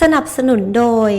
สนับสนุนโดย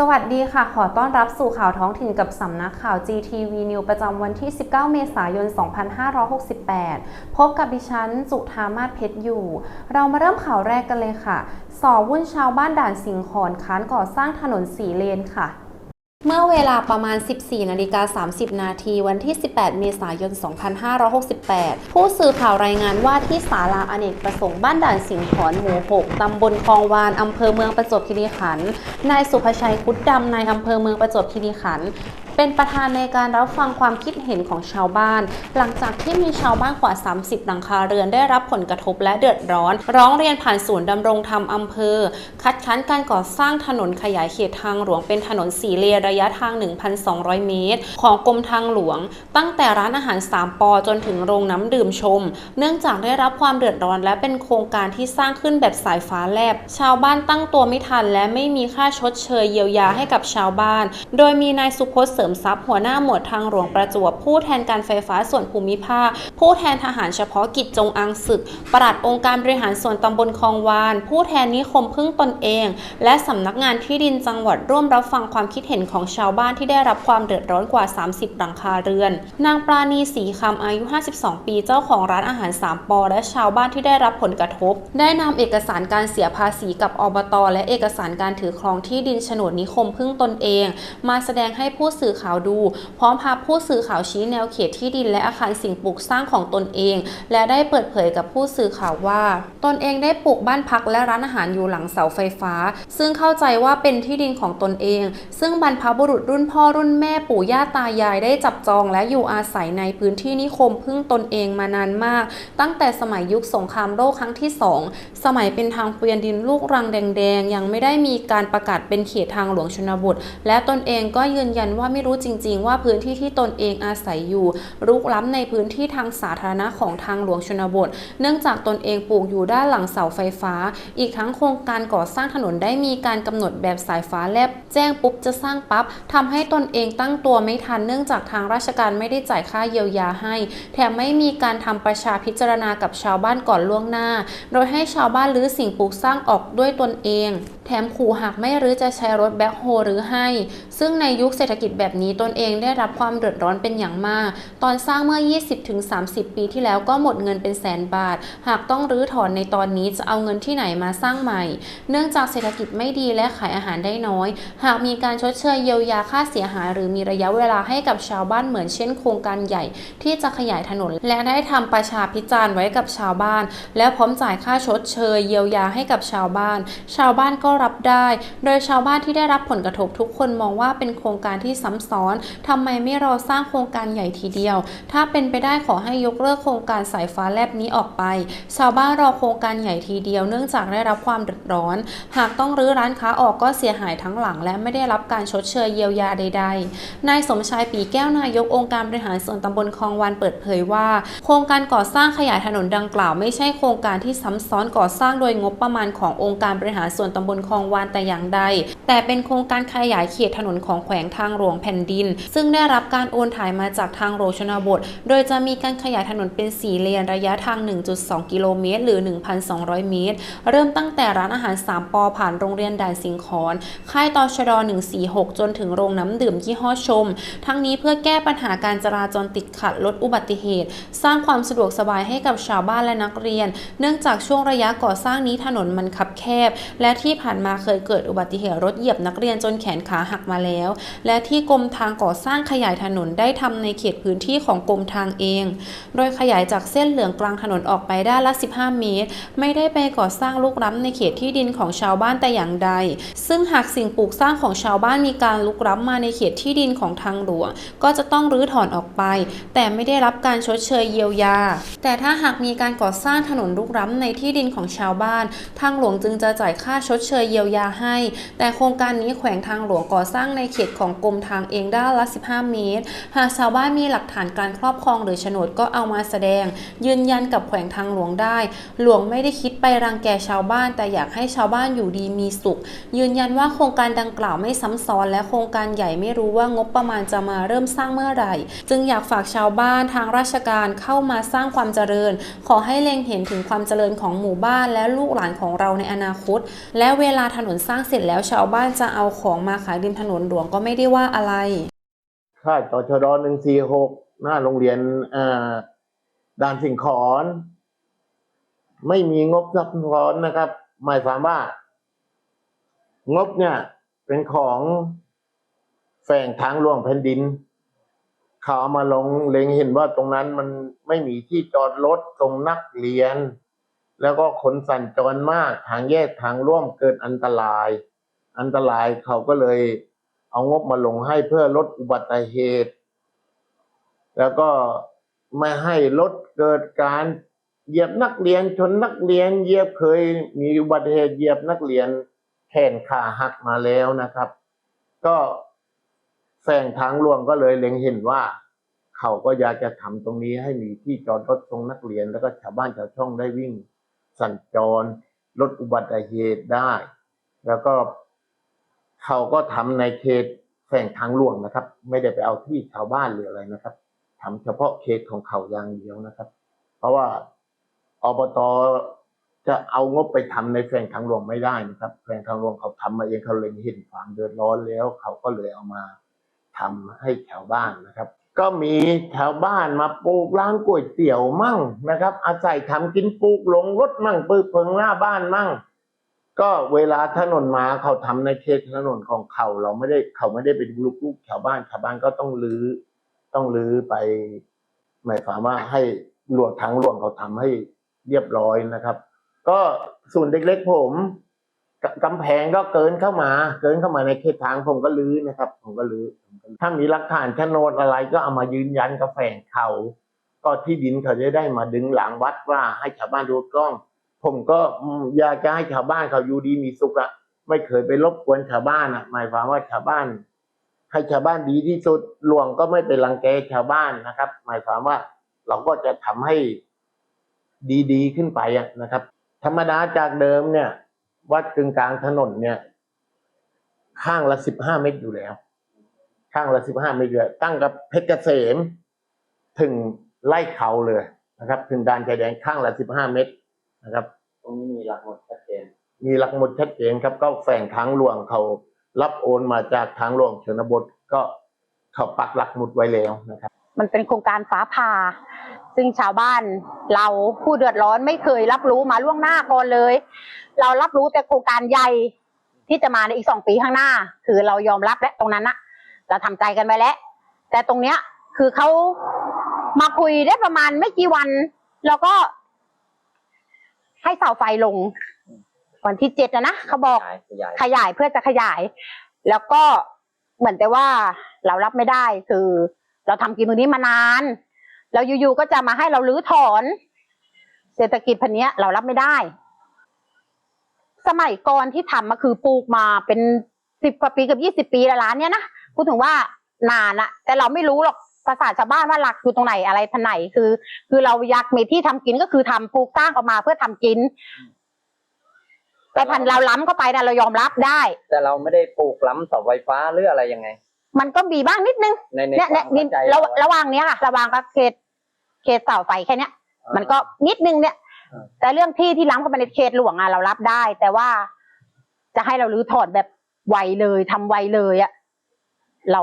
สวัสดีค่ะ ขอต้อนรับสู่ข่าวท้องถิ่นกับสำนักข่าว GTV News ประจำวันที่ 19 เมษายน 2568 พบกับดิฉันจุธามาศเพชรอยู่ เรามาเริ่มข่าวแรกกันเลยค่ะ สอวุ่นชาวบ้านด่านสิงขอนค้านก่อสร้างถนนสีเลนค่ะ เมื่อเวลาประมาณ 14นาฬิกา30 นาทีวันที่ 18 เมษายน 2568 ผู้สื่อข่าวรายงานว่าที่ศาลาอเนกประสงค์บ้านด่านสิงขอนหมู่ 6 ตำบลคลองวานอำเภอเมืองประจวบคีรีขันธ์ นายสุภชัยคุดดำนายอำเภอเมืองประจวบคีรีขันธ์ เป็นประธานในการรับฟังความคิดเห็นของชาวบ้าน หลังจากที่มีชาวบ้านกว่า 30 หลังคาเรือนได้รับผลกระทบและเดือดร้อน ร้องเรียนผ่านศูนย์ดำรงธรรมอำเภอ คัดค้านการก่อสร้างถนนขยายเขตทางหลวงเป็นถนนสี่เลนระยะทาง 1,200 เมตร ของกรมทางหลวง ตั้งแต่ร้านอาหาร 3 ปอจนถึงโรงน้ำดื่มชม เนื่องจากได้รับความเดือดร้อนและเป็นโครงการที่สร้างขึ้นแบบสายฟ้าแลบ ชาวบ้านตั้งตัวไม่ทันและไม่มีค่าชดเชยเยียวยาให้กับชาวบ้าน โดยมีนายสุพจน์เสริมทรัพย์หัวหน้าหมวดทางหลวงประจวบ ผู้แทนการไฟฟ้าส่วนภูมิภาค ผู้แทนทหารเฉพาะกิจจงอังศึก ปลัดองค์การบริหารส่วนตำบลคลองวาน ผู้แทนนิคมพึ่งตนเอง และสำนักงานที่ดินจังหวัดร่วมรับฟังความคิดเห็นของชาวบ้านที่ได้รับความเดือดร้อนกว่า 30 หลังคาเรือน นางปราณีศรีคำอายุ 52 ปีเจ้าของร้านอาหาร 3 ปอ และชาวบ้านที่ได้รับผลกระทบ ได้นำเอกสารการเสียภาษีกับอบต และเอกสารการถือครองที่ดินโฉนดนิคมพึ่งตนเอง มาแสดงให้ผู้สื่อข่าวดู พร้อมพาผู้สื่อข่าวชี้แนวเขตที่ดินและอาคารสิ่งปลูกสร้างของตนเอง และได้เปิดเผยกับผู้สื่อข่าวว่า ตนเองได้ปลูกบ้านพักและร้านอาหารอยู่หลังเสาไฟฟ้า ซึ่งเข้าใจว่าเป็นที่ดินของตนเอง ซึ่งบรรพบุรุษรุ่นพ่อรุ่นแม่ปู่ย่าตายายได้จับจองและอยู่อาศัยในพื้นที่นิคมพึ่งตนเองมานานมาก ตั้งแต่สมัยยุคสงครามโลกครั้งที่สองสมัยเป็นทางเกวียนดินลูกรังแดงๆ ยังไม่ได้มีการประกาศเป็นเขตทางหลวงชนบท และตนเองก็ยืนยันว่าไม่รู้จริง ๆ ว่าพื้นที่ที่ตนเองอาศัยอยู่รุกล้ำในพื้นที่ทางสาธารณะของทางหลวงชนบท เนื่องจากตนเองปลูกอยู่ด้านหลังเสาไฟฟ้า อีกทั้งโครงการก่อสร้างถนนได้มีการกำหนดแบบสายฟ้าแลบ แจ้งปุ๊บจะสร้างปั๊บทำให้ตนเองตั้งตัวไม่ทันเนื่องจากทางราชการไม่ได้จ่ายค่าเยียวยาให้ แถมไม่มีการทำประชาพิจารณากับชาวบ้านก่อนล่วงหน้า โดยให้ชาวบ้านรื้อสิ่งปลูกสร้างออกด้วยตนเอง แถมขู่หากไม่รื้อจะใช้รถแบ็คโฮหรือให้ ซึ่งในยุคเศรษฐกิจแบบนี้ตนเองได้รับความเดือดร้อนเป็นอย่างมาก ตอนสร้างเมื่อ 20-30 ปีที่แล้วก็หมดเงินเป็นแสนบาท หากต้องรื้อถอนในตอนนี้จะเอาเงินที่ไหนมาสร้างใหม่ เนื่องจากเศรษฐกิจไม่ดีและขายอาหารได้น้อย หากมีการชดเชยเยียวยาค่าเสียหาย หรือมีระยะเวลาให้กับชาวบ้านเหมือนเช่นโครงการใหญ่ที่จะขยายถนน และได้ทำประชาพิจารณ์ไว้กับชาวบ้าน และพร้อมจ่ายค่าชดเชยเยียวยาให้กับชาวบ้าน ชาวบ้านก็รับได้ โดยชาวบ้านที่ได้รับผลกระทบทุกคนมองว่าเป็นโครงการที่ซ้ำซ้อนทำไมไม่รอสร้างโครงการใหญ่ทีเดียว ถ้าเป็นไปได้ขอให้ยกเลิกโครงการสายฟ้าแลบนี้ออกไป ชาวบ้านรอโครงการใหญ่ทีเดียว เนื่องจากได้รับความเดือดร้อน หากต้องรื้อร้านค้าออกก็เสียหายทั้งหลัง และไม่ได้รับการชดเชยเยียวยาใด ๆ นายสมชายปีแก้วนายกองค์การบริหารส่วนตำบลคลองวานเปิดเผยว่า โครงการก่อสร้างขยายถนนดังกล่าวไม่ใช่โครงการที่ซ้ำซ้อนก่อสร้างโดยงบประมาณขององค์การบริหารส่วนตำบลคลองวานแต่อย่างใด แต่เป็นโครงการขยายเขตถนนของแขวงทางหลวงแผ่นดิน ซึ่งได้รับการโอนถ่ายมาจากทางหลวงชนบท โดยจะมีการขยายถนนเป็น 4 เลนระยะทาง 1.2 กิโลเมตร หรือ 1,200 เมตร เริ่มตั้งแต่ร้านอาหาร 3 ปอผ่านโรงเรียนด่านสิงขอนค่ายตชด 146 จนถึงโรงน้ำดื่มยี่ห้อชม ทั้งนี้เพื่อแก้ปัญหาการจราจรติดขัดลดอุบัติเหตุ สร้างความสะดวกสบายให้กับชาวบ้านและนักเรียน เนื่องจากช่วงระยะก่อสร้างนี้ถนนมันคับแคบ และที่ผ่านมาเคยเกิดอุบัติเหตุรถเหยียบนักเรียนจนแขนขาหักมาแล้ว และที่กรมทางก่อสร้างขยายถนนได้ทำในเขตพื้นที่ของกรมทางเอง โดยขยายจากเส้นเหลืองกลางถนนออกไปด้านละ 15 เมตร ไม่ได้ไปก่อสร้างลุกล้ำในเขตที่ดินของชาวบ้านแต่อย่างใด ซึ่งหากสิ่งปลูกสร้างของชาวบ้านมีการลุกล้ำมาในเขตที่ดินของทางหลวง ก็จะต้องรื้อถอนออกไป แต่ไม่ได้รับการชดเชยเยียวยา แต่ถ้าหากมีการก่อสร้างถนนลุกล้ำในที่ดินของชาวบ้าน ทางหลวงจึงจะจ่ายค่าชดเชยเยียวยาให้ แต่โครงการนี้แขวงทางหลวงก่อสร้างในเขตของกรมทางเองด้านละ 15 เมตร หากชาวบ้านมีหลักฐานการครอบครองหรือโฉนดก็เอามาแสดง ยืนยันกับแขวงทางหลวงได้ หลวงไม่ได้คิดไปรังแกชาวบ้าน แต่อยากให้ชาวบ้านอยู่ดีมีสุข ยืนยันว่าโครงการดังกล่าวไม่ซ้ำซ้อน และโครงการใหญ่ไม่รู้ว่างบประมาณจะมาเริ่มสร้างเมื่อไหร่ จึงอยากฝากชาวบ้านทางราชการเข้ามาสร้างความเจริญ ขอให้เล็งเห็นถึงความเจริญของหมู่บ้านและลูกหลานของเราในอนาคต และเวลาถนนสร้างเสร็จแล้วชาวบ้านจะเอาของมาขายริมถนนหลวงก็ไม่ได้ว่าอะไรค่ายตชดหนึ่งสี่หกหน้าโรงเรียนด่านสิงขอนไม่มีงบซับซ้อนนะครับ หมายความว่า งบเนี่ย เป็นของแฝงทางหลวงแผ่นดิน เขาเอามาลงเล็งเห็นว่าตรงนั้นมันไม่มีที่จอดรถตรงนักเรียน แล้วก็คนสัญจรมากทางแยกทางร่วมเกิดอันตราย อันตรายเขาก็เลย เอางบมาลงให้เพื่อลดอุบัติเหตุ แล้วก็ไม่ให้รถเกิดการเหยียบนักเรียนชนนักเรียนเหยียบเคยมีอุบัติเหตุเหยียบนักเรียนแขนขาหักมาแล้วนะครับ ก็แฝงทางหลวงก็เลยเล็งเห็นว่า เขาก็อยากจะทำตรงนี้ให้มีที่จอดรถตรงนักเรียน แล้วก็ชาวบ้านชาวช่องได้วิ่ง สัญจรลดอุบัติเหตุได้ แล้วก็ เขาก็ทำในเขตแฝงทางหลวงนะครับ ไม่ได้ไปเอาที่ชาวบ้านหรืออะไรนะครับทำเฉพาะเขตของเขาอย่างเดียวนะครับ เพราะว่าอบตจะเอางบไปทำในแฝงทางหลวงไม่ได้นะครับแฝงทางหลวงเขาทำมาเองเขาเล็งเห็นความเดือดร้อนแล้ว เขาก็เลยเอามาทำให้แถวบ้านนะครับ ก็มีแถวบ้านมาปลูกร้านก๋วยเตี๋ยวมั่งนะครับ อาศัยทำกินปลูกหลงรถมั่งปลูกเพิงหน้าบ้านมั่ง ก็เวลาถนนมาเขาทำในเขตถนนของเขาเราไม่ได้เขาไม่ได้เป็นลูกลูกชาวบ้านชาวบ้านก็ต้องรื้อต้องรื้อไป หมายความว่าให้หลวงทางหลวงเขาทำให้เรียบร้อยนะครับ ก็ส่วนเล็กๆผมกกำแพงก็เกินเข้ามา เกินเข้ามาในเขตทางผมก็รื้อนะครับ ผมก็รื้อถ้ามีหลักฐานโฉนดอะไรก็เอามายืนยันกับแฝงเขา ก็ที่ดินเขาจะได้มาดึงหลังวัดว่าให้ชาวบ้านดูกล้อง ผมก็อยากจะให้ชาวบ้านเขาอยู่ดีมีสุขอะไม่เคยไปรบกวนชาวบ้านอะหมายความว่าชาวบ้านให้ชาวบ้านดีที่สุดหลวงก็ไม่ไปรังแกชาวบ้านนะครับ หมายความว่าเราก็จะทำให้ดีๆขึ้นไปอะนะครับ ธรรมดาจากเดิมเนี่ย วัดกึ่งกลางถนนเนี่ย ข้างละสิบห้าเมตรอยู่แล้ว ข้างละสิบห้าเมตรเลยตั้งกับเพชรเกษมถึงไล่เขาเลยนะครับ ถึงด่านชายแดนข้างละสิบห้าเมตร นะครับ ตรงนี้มีหลักหมดชัดเจน มีหลักหมุดชัดเจนครับ ก็แฝงทางหลวงเขารับโอนมาจากทางหลวงชนบทก็เขาปักหลักหมุดไว้แล้วนะครับ มันเป็นโครงการฟ้าผ่าซึ่งชาวบ้านเราผู้เดือดร้อนไม่เคยรับรู้มาล่วงหน้าก่อนเลย เรารับรู้แต่โครงการใหญ่ที่จะมาในอีกสองปีข้างหน้า คือเรายอมรับและตรงนั้นนะเราทำใจกันไปแล้ว แต่ตรงเนี้ยคือเขามาคุยได้ประมาณไม่กี่วัน แล้วก็ ให้เสาไฟลง วันที่เจ็ดนะนะเขาบอกขยายขยายขยายเพื่อจะขยาย แล้วก็เหมือนแต่ว่าเรารับไม่ได้คือ เราทำกินตรงนี้มานาน แล้วอยู่ๆก็จะมาให้เราลื้อถอน เศรษฐกิจพันเนี้ยเรารับไม่ได้ สมัยก่อนที่ทำมาคือปลูกมาเป็นสิบกว่าปีกับยี่สิบปีแล้วร้านเนี้ยนะพูดถึงว่านานอะแต่เราไม่รู้หรอก ภาษาชาวบ้านว่าหลักอยู่ตรงไหนอะไรพันไหนคือ คือเราอยากมีที่ทำกินก็คือทำปลูกสร้างออกมาเพื่อทำกินแต่พันเราล้ำเข้าไปนะเรายอมรับได้ แต่เราไม่ได้ปลูกล้ำเสาไฟฟ้าหรืออะไรยังไง มันก็มีบ้างนิดนึงในในเนี่ยคเนี่วายมนิเข้าดใจระเราระหว่างเนี้ยค่ะระหว่างกับเขตเขตเสาไฟแค่เนี้ยอ่ามันก็นิดนึงเนี่ยอ่าแต่เรื่องที่ที่ล้ำเข้าไปในเขตหลวงอะเรารับได้ แต่ว่าจะให้เรารื้อถอนแบบไวเลยทำไวเลยอะเรา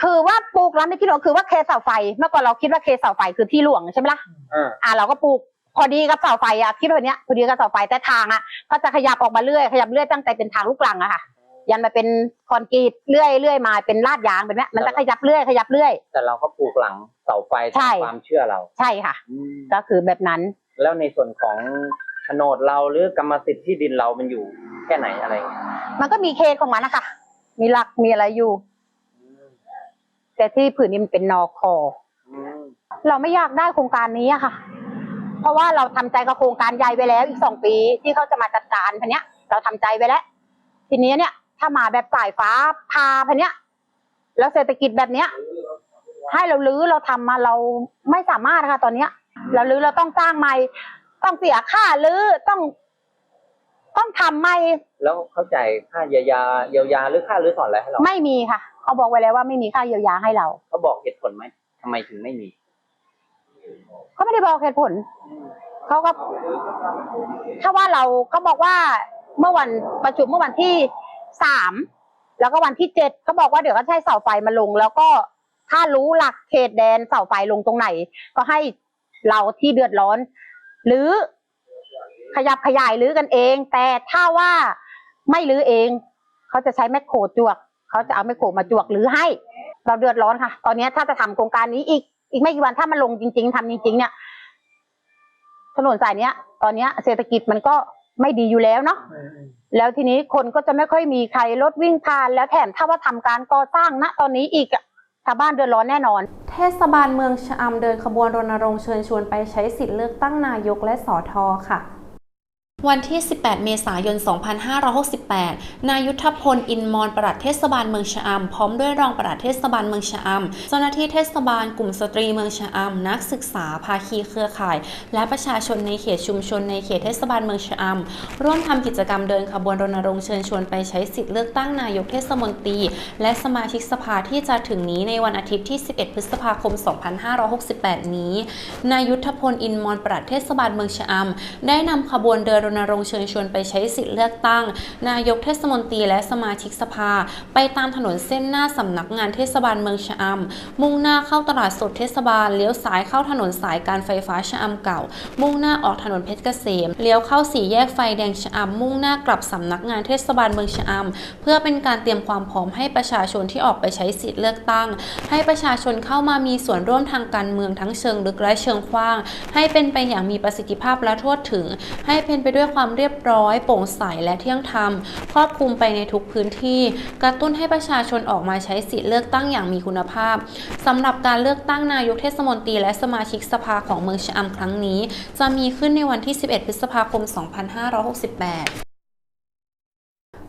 คือว่าปลูกล้ำในที่หลวงคือว่าเขตเสาไฟ เมื่อก่อนเราคิดว่าเขตเสาไฟคือที่หลวงใช่ไหมล่ะอ่าอ่าเราก็ปลูกพอดีกับเสาไฟอะคิดแบบเนี้ยพอดีกับเสาไฟแต่ทางอะก็จะขยับออกมาเรื่อยขยับเรื่อยตั้งแต่เป็นทางลูกลังอะค่ะ ยันมาเป็นคอนกรีตเรื่อยเรื่อยมาเป็นลาดยางแบบเนี้ยมันจะขยับเรื่อยขยับเรื่อย แต่เราก็ปลูกหลังเสาไฟใช่ตามความเชื่อเราใช่ค่ะ อืมก็คือแบบนั้น แล้วในส่วนของโฉนดเราหรือกรรมสิทธิ์ที่ดินเรามันอยู่แค่ไหนอะไรเงี้ยมันก็มีเขตของมันนะคะมีหลักมีอะไรอยู่ แต่ที่ผืนนี้มันเป็นนอคออืมเราไม่อยากได้โครงการนี้อะค่ะ เพราะว่าเราทำใจกับโครงการใหญ่ไปแล้วอีกสองปีที่เขาจะมาจัดการพันเนี้ย เราทำใจไปแล้ว ทีนี้เนี่ย ถ้ามาแบบสายฟ้าพาพันเนี้ย แล้วเศรษฐกิจแบบเนี้ยให้เราลื้อเราทำมาเราไม่สามารถค่ะตอนเนี้ย เราลื้อเราต้องสร้างใหม่ต้องเสียค่าลื้อต้องต้องทำใหม่แล้วเข้าใจายค่าเยียวยาเยียวยาหรือค่ารื้อถอนอะไรให้เรา ไม่มีค่ะ เขาบอกไว้แล้วว่าไม่มีค่าเยียวยาให้เรา เขาบอกเหตุผลไหมทำไมถึงไม่มี เขาไม่ได้บอกเหตุผล เขาก็ ถ้าว่าเราเขาบอกว่าเมื่อวันประชุมเมื่อวันที่สามแล้วก็วันที่เจ็ดเขาบอกว่าเดี๋ยวก็ใช้เสาไฟมาลง แล้วก็ถ้ารู้หลักเขตแดนเสาไฟลงตรงไหน ก็ให้เราที่เดือดร้อน หรือขยับขยายหรือกันเอง แต่ถ้าว่าไม่รื้อเอง เขาจะใช้แมคโครจวก เขาจะเอาแมโครมาจวกหรือให้ เราเดือดร้อนค่ะ ตอนนี้ถ้าจะทำโครงการนี้อีกอีกไม่กี่วันถ้ามันลงจริง ๆทำจริง ๆ เนี่ยถนนสายเนี้ย ตอนเนี้ยเศรษฐกิจมันก็ไม่ดีอยู่แล้วเนาะแล้วทีนี้คนก็จะไม่ค่อยมีใครรถวิ่งผ่าน แล้วแถมถ้าว่าทำการก่อสร้างณตอนนี้อีกอะชาวบ้านเดือดร้อนแน่นอน เทศบาลเมืองชะอำเดินขบวนรณรงค์เชิญชวนไปใช้สิทธิ์เลือกตั้งนายกและสอทอค่ะ วันที่ 18 เมษายน 2568 นายุทธพล อินมอน ปลัดเทศบาลเมืองชะอำ พร้อมด้วยรองปลัดเทศบาลเมืองชะอำ เจ้าหน้าที่เทศบาล กลุ่มสตรีเมืองชะอำ นักศึกษา ภาคีเครือข่าย และประชาชนในเขตชุมชนในเขตเทศบาลเมืองชะอำ ร่วมทำกิจกรรมเดินขบวนรณรงค์เชิญชวนไปใช้สิทธิ์เลือกตั้งนายกเทศมนตรี และสมาชิกสภาที่จะถึงนี้ในวันอาทิตย์ที่ 11 พฤษภาคม 2568 นี้ นายุทธพล อินมอน ปลัดเทศบาลเมืองชะอำ ได้นำขบวนเดินณรงค์เชิญชวนไปใช้สิทธิ์เลือกตั้ง นายกเทศมนตรีและสมาชิกสภา ไปตามถนนเส้นหน้าสำนักงานเทศบาลเมืองชะอำมุ่งหน้าเข้าตลาดสดเทศบาลเลี้ยวซ้ายเข้าถนนสายการไฟฟ้าชะอำเก่า มุ่งหน้าออกถนนเพชรเกษมเลี้ยวเข้าสี่แยกไฟแดงชะอำมุ่งหน้ากลับสำนักงานเทศบาลเมืองชะอำเพื่อเป็นการเตรียมความพร้อมให้ประชาชนที่ออกไปใช้สิทธิ์เลือกตั้ง ให้ประชาชนเข้ามามีส่วนร่วมทางการเมืองทั้งเชิงลึกและเชิงกว้าง ให้เป็นไปอย่างมีประสิทธิภาพและทั่วถึง ให้เป็นไปด้วยวยความเรียบร้อย โปร่งใสและเที่ยงธรรม ครอบคลุมไปในทุกพื้นที่ กระตุ้นให้ประชาชนออกมาใช้สิทธิ์เลือกตั้งอย่างมีคุณภาพสำหรับการเลือกตั้งนายกเทศมนตรีและสมาชิกสภาของเมืองชะอำครั้งนี้ จะมีขึ้นในวันที่ 11 พฤษภาคม 2568